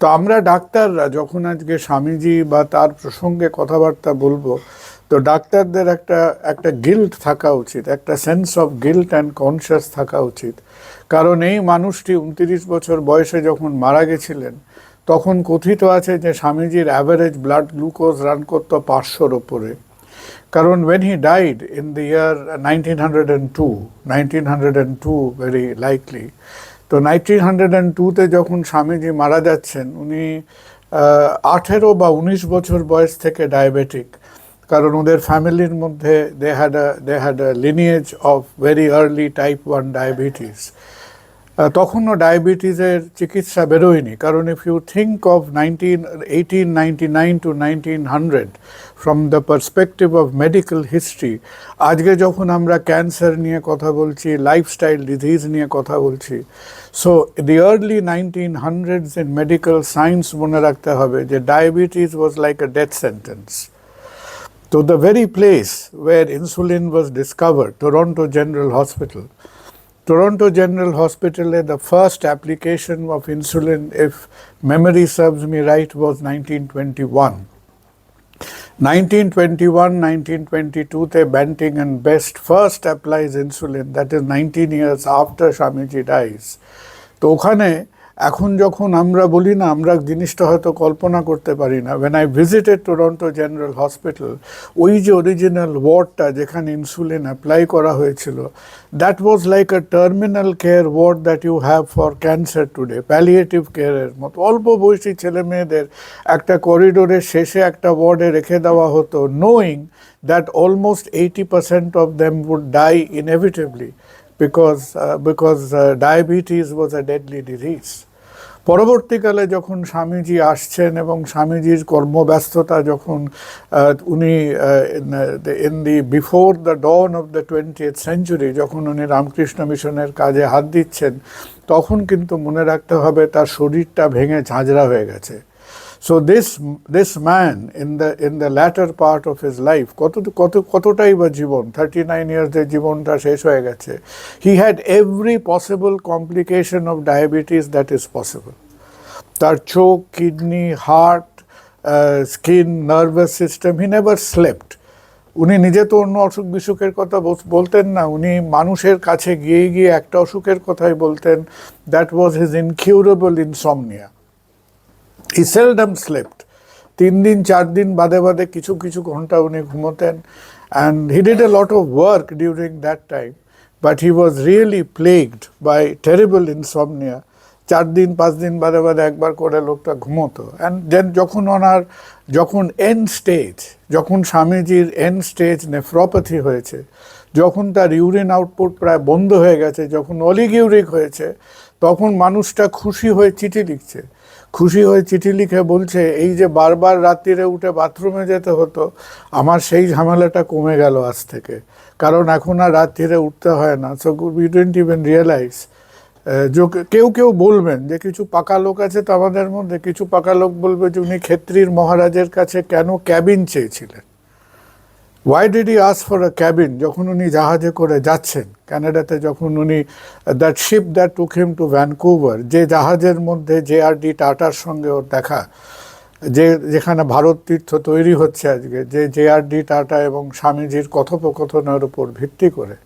তো আমরা ডাক্তাররা যখন আজকে স্বামীজি বা তার প্রসঙ্গে কথাবার্তা বলব, তো ডাক্তারদের একটা একটা গিল্ট থাকা উচিত, একটা sense of guilt and conscious থাকা উচিত। কারণ এই মানুষটি উনত্রিশ বছর বয়সে যখন মারা গেছিলেন, তখন কথিত আছে যে স্বামীজির অ্যাভারেজ ব্লাড গ্লুকোজ রান করতো পাঁচশোর ওপরে। কারণ when he died in the year nineteen hundred and two nineteen hundred and two very likely তো নাইনটিন হান্ড্রেড অ্যান্ড টুতে যখন স্বামীজি মারা যাচ্ছেন, উনি আঠেরো বা উনিশ বছর বয়স থেকে ডায়াবেটিক কারণ ওদের ফ্যামিলির মধ্যে they had they had lineage of very early type one diabetes তখনও ডায়াবেটিসের চিকিৎসা বেরোয়নি কারণ if you think of nineteen eighteen ninety nine to nineteen hundred from the perspective of medical history আজকে যখন আমরা ক্যান্সার নিয়ে কথা বলছি লাইফস্টাইল ডিজিজ নিয়ে কথা বলছি so the early nineteen hundreds in medical science মনে রাখতে হবে যে diabetes was like a death sentence to the very place where insulin was discovered, Toronto General Hospital. Toronto General Hospital, eh, the first application of insulin, if memory serves me right, was 1921. 1921 1922 তে Banting and Best first applies insulin that is nineteen years after Swamiji dies তো ওখানে এখন যখন আমরা বলি না, আমরা জিনিসটা হয়তো কল্পনা করতে পারি না। When I visited Toronto General Hospital ওই যে অরিজিনাল ওয়ার্ডটা যেখানে ইনসুলিন অ্যাপ্লাই করা হয়েছিল that was like a terminal care ward that you have for cancer today palliative কেয়ারের মতো। অল্প বয়সী ছেলে মেয়েদের একটা করিডোরের শেষে একটা ওয়ার্ডে রেখে দেওয়া হতো knowing that almost eighty percent of them would die inevitably because because diabetes was a deadly disease পরবর্তীকালে যখন স্বামীজি আসছেন এবং স্বামীজির কর্মব্যস্ততা যখন উনি in the before the dawn of the twenty century, যখন উনি রামকৃষ্ণ মিশনের কাজে হাত দিচ্ছেন, তখন কিন্তু মনে রাখতে হবে তার শরীরটা ভেঙে ঝাঁঝরা হয়ে গেছে। So this this man in the in the latter part of his life কত কত, কতটাই বা জীবন থার্টি নাইন ইয়ার্সের জীবনটা শেষ হয়ে গেছে he had every possible complication of diabetes that is possible তার চোখ kidney heart skin nervous system he never slept উনি নিজে তো অন্য অসুখ বিসুখের কথা বলতেন না, উনি মানুষের কাছে গিয়ে গিয়ে একটা অসুখের কথাই বলতেন that was his incurable insomnia he seldom slept তিন দিন, চার দিন, বাদে বাদে কিছু কিছু ঘণ্টা উনি ঘুমোতেন। And he did a lot of work during that time but he was really plagued by terrible insomnia চার দিন, পাঁচ দিন, বাদে বাদে একবার করে লোকটা ঘুমোতো। অ্যান্ড দেন যখন ওনার, যখন এন স্টেজ যখন স্বামীজির এন স্টেজ নেফ্রোপ্যাথি হয়েছে, যখন তার ইউরিন আউটপুট প্রায় বন্ধ হয়ে গেছে, যখন অলিগিউরিক হয়েছে তখন মানুষটা খুশি হয়ে চিঠি লিখছে। খুশি হয়ে চিঠি লিখে বলছে, এই যে বারবার রাত্রিরে উঠে বাথরুমে যেতে হতো, আমার সেই ঝামেলাটা কমে গেল আজ থেকে। কারণ এখন আর রাত্রিরে উঠতে হয় না। So we don't even realise কেউ কেউ বলবেন যে, কিছু পাকা লোক আছে তো আমাদের মধ্যে? কিছু পাকা লোক বলবে যে, উনি ক্ষেত্রীর মহারাজের কাছে কেন ক্যাবিন চেয়েছিলেন? Why did he ask for a cabin যখন উনি জাহাজে করে যাচ্ছেন? ক্যানাডাতে যখন উনি that ship that took him to Vancouver যে জাহাজের মধ্যে জে আর ডি টাটার সঙ্গে ওর দেখা, যে যেখানে ভারত তীর্থ তৈরি হচ্ছে আজকে, যে জে আর ডি টাটা এবং স্বামীজির কথোপকথনের উপর ভিত্তি করে।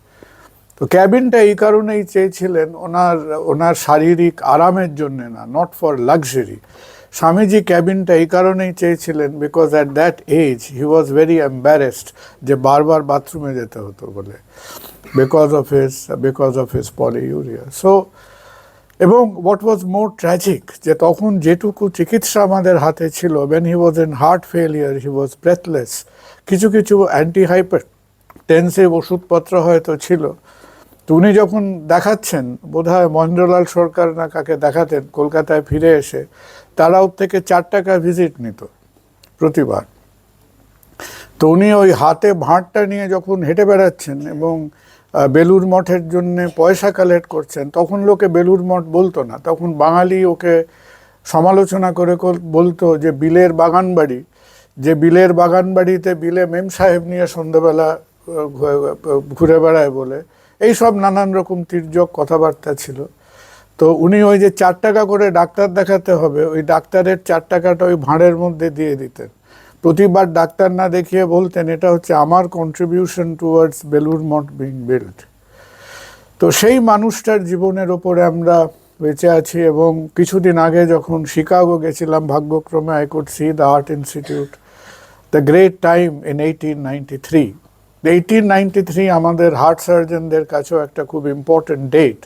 তো ক্যাবিনটা এই কারণেই চেয়েছিলেন, ওনার ওনার শারীরিক আরামের জন্য না নট ফর লাক্সারি স্বামীজি ক্যাবিনটা এই কারণেই চেয়েছিলেন because at that age he was very embarrassed যে বারবার বাথরুমে যেতে হতো বলে because of his because of his polyuria so এবং হোয়াট ওয়াজ মোর ট্র্যাজিক যে তখন যেটুকু চিকিৎসা আমাদের হাতে ছিল when he was in heart failure he was breathless কিছু কিছু অ্যান্টি হাইপার টেন্সিভ ওষুধপত্র হয়তো ছিল তো উনি যখন দেখাচ্ছেন, বোধহয় মহেন্দ্রলাল সরকার না কাকে দেখাতেন, কলকাতায় ফিরে এসে তারা ওর থেকে চার টাকা ভিজিট নিত প্রতিবার। তো উনি ওই হাতে ভাঁড়টা নিয়ে যখন হেঁটে বেড়াচ্ছেন এবং বেলুর মঠের জন্য পয়সা কালেক্ট করছেন, তখন লোকে বেলুর মঠ বলতো না। তখন বাঙালি ওকে সমালোচনা করে বলতো যে বিলের বাগান বাড়ি যে বিলের বাগান বাড়িতে বিলে মেম সাহেব নিয়ে সন্ধ্যেবেলা ঘুরে বেড়ায় বলে। এই সব নানান রকম তির্যক কথাবার্তা ছিল। তো উনি ওই যে চার টাকা করে ডাক্তার দেখাতে হবে, ওই ডাক্তারের চার টাকাটা ওই ভাঁড়ের মধ্যে দিয়ে দিতেন। প্রতিবার ডাক্তার না দেখিয়ে বলতেন, এটা হচ্ছে আমার contribution towards Belur Math being build তো সেই মানুষটার জীবনের ওপরে আমরা বেঁচে আছি এবং কিছুদিন আগে যখন শিকাগো গেছিলাম, ভাগ্যক্রমে I could see the Art Institute the great time in eighteen ninety three eighteen ninety three আমাদের হার্ট সার্জনদের কাছেও একটা খুব important date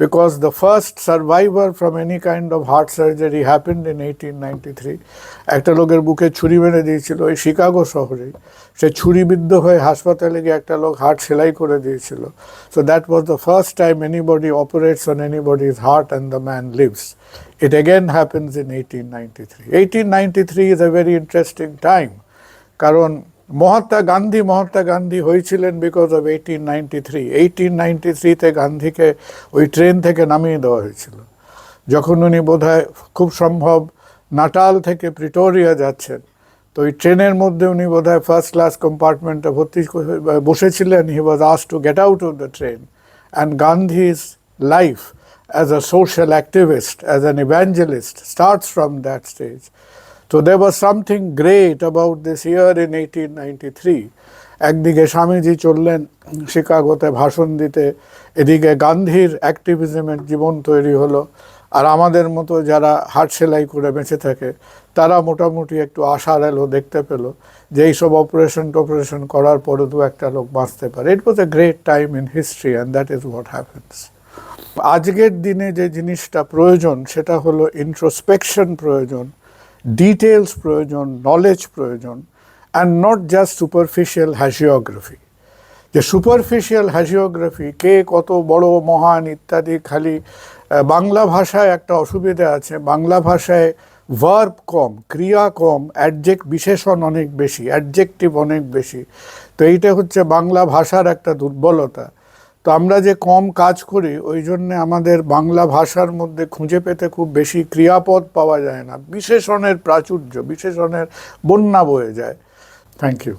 because the first survivor from any kind of heart surgery happened in eighteen ninety three একটা লোকের বুকে ছুরি মেরে দিয়েছিল ওই শিকাগো শহরেই সে ছুরিবিদ্ধ হয়ে হাসপাতালে গিয়ে একটা লোক হার্ট সেলাই করে দিয়েছিল। So that was the first time anybody operates on anybody's heart and the man lives it again happens in eighteen ninety three eighteen ninety three is a very interesting time কারণ মহাত্মা গান্ধী মহাত্মা গান্ধী হয়েছিলেন because of eighteen ninety three eighteen ninety থ্রিতে গান্ধীকে ওই train থেকে নামিয়ে দেওয়া হয়েছিল। যখন উনি বোধহয় খুব সম্ভব নাটাল থেকে প্রিটোরিয়া যাচ্ছেন তো ওই ট্রেনের মধ্যে উনি বোধহয় ফার্স্ট ক্লাস কম্পার্টমেন্টে ভর্তি বসেছিলেন। He was us to get out of the train and Gandhi's life as a social activist, as an evangelist, that from that stage. So something great about great year this year in 1893. একদিকে স্বামীজি চললেন শিকাগোতে ভাষণ দিতে, এদিকে গান্ধীর অ্যাক্টিভিজমের জীবন তৈরি হলো আর আমাদের মতো যারা হাট সেলাই করে বেঁচে থাকে, তারা মোটামুটি একটু আশার এলো দেখতে পেল যে এইসব অপারেশন টপারেশন করার পরে দু একটা লোক বাঁচতে পারে it was a great time in history and that is what happens আজকের দিনে যে জিনিসটা প্রয়োজন, সেটা হলো ইন্ট্রোস্পেকশন প্রয়োজন ডিটেলস প্রয়োজন নলেজ প্রয়োজন and not just superficial hagiography যে সুপারফিশিয়াল হ্যাসিওগ্রাফি কে কত বড়, মহান ইত্যাদি খালি বাংলা ভাষায় একটা অসুবিধা আছে। বাংলা ভাষায় ভার্ব কম, ক্রিয়া কম অ্যাডজেক্ট বিশেষণ অনেক বেশি অ্যাডজেক্টিভ অনেক বেশি। তো এইটা হচ্ছে বাংলা ভাষার একটা দুর্বলতা। তো আমরা যে কম কাজ করি, ওই জন্যে আমাদের বাংলা ভাষার মধ্যে খুঁজে পেতে খুব বেশি ক্রিয়াপদ পাওয়া যায় না। বিশেষণের প্রাচুর্য, বিশেষণের বন্যা বয়ে যায়। Thank you